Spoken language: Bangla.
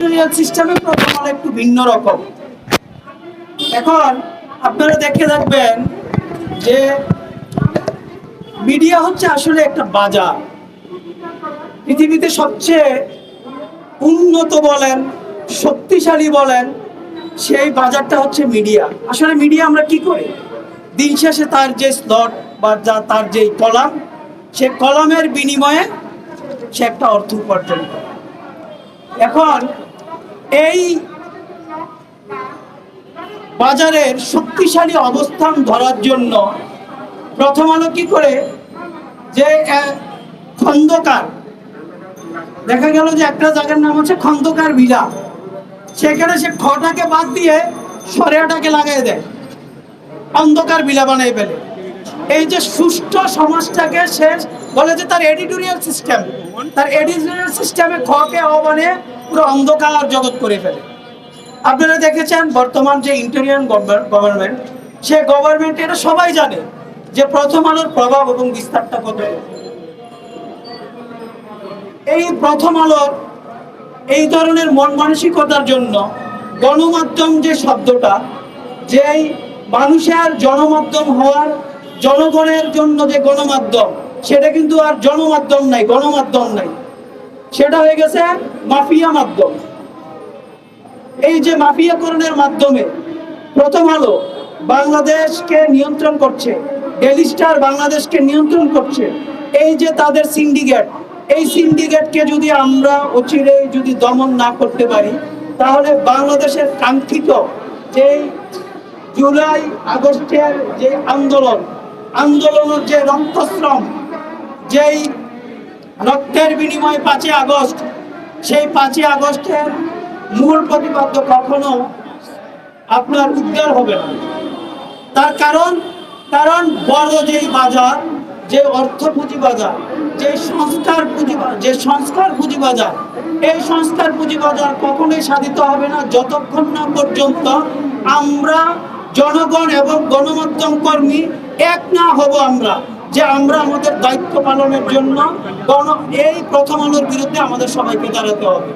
সিস্টেমে প্রথম আলো একটু ভিন্ন রকম। এখন আপনারা দেখে থাকবেন যে মিডিয়া হচ্ছে আসলে একটা বাজার। পৃথিবীতে সবচেয়ে উন্নত বলেন, শক্তিশালী বলেন, সেই বাজারটা হচ্ছে মিডিয়া। আসলে মিডিয়া আমরা কি করি? দিন শেষে তার যে স্লট বা যা তার যে কলাম, সে কলামের বিনিময়ে সে একটা অর্থ উপার্জন করে। এখন এই বাজারের শক্তিশালী অবস্থান ধরার জন্য প্রথম আলো কি করে? যে খন্দকার। দেখা গেল যে একটা জায়গার নাম হচ্ছে খন্দকার ভিলা। সেখানে সে খটাকে বাদ দিয়ে সরেয়াটাকে লাগাই দেয়। অন্ধকার বিলা বানাই ফেলে। এই যে সুষ্ঠ সমাজটাকে সে বলে যে তার এডিটোরিয়াল সিস্টেম তার এডিটোরিয়াল সিস্টেমে খকে অ বানিয়ে পুরো অন্ধকার জগৎ করে ফেলে। আপনারা দেখেছেন বর্তমান যে ইন্টেরিয়ান গভর্নমেন্ট সে গভর্নমেন্ট এটা সবাই জানে যে প্রথম আলোর প্রভাব এবং বিস্তারটা কত। এই প্রথম আলোর এই ধরনের মন মানসিকতার জন্য গণমাধ্যম যে শব্দটা যেই মানুষের জনমাধ্যম হওয়ার জনগণের জন্য যে গণমাধ্যম, সেটা কিন্তু আর জনমাধ্যম নাই, গণমাধ্যম নাই। সেটা হয়ে গেছে মাফিয়া মাধ্যম। এই যে মাফিয়াকরণের মাধ্যমে প্রথম আলো বাংলাদেশকে নিয়ন্ত্রণ করছে ডেলি স্টার বাংলাদেশকে নিয়ন্ত্রণ করছে, এই যে তাদের সিন্ডিকেট, এই সিন্ডিকেটকে যদি আমরা অচিরে যদি দমন না করতে পারি, তাহলে বাংলাদেশের কাঙ্ক্ষিত যে জুলাই আগস্টের যে আন্দোলন আন্দোলনের যে রক্তশ্রম যেই রক্তের বিনিময়ে পাঁচই আগস্ট, সেই পাঁচই আগস্টের মূল প্রতিপাদ্য কখনো আপনার উদ্ধার হবে না। তার কারণ কারণ বড় যেই বাজার, যে অর্থ পুঁজি বাজার, যে সংস্কার পুঁজি যে সংস্কার পুঁজি বাজার, এই সংস্কার পুঁজি বাজার কখনোই সাধিত হবে না যতক্ষণ না পর্যন্ত আমরা জনগণ এবং গণমাধ্যম কর্মী এক না হব আমরা, যে আমরা আমাদের দায়িত্ব পালনের জন্য গণ এই প্রথম আলোর বিরুদ্ধে আমাদের সবাইকে দাঁড়াতে হবে।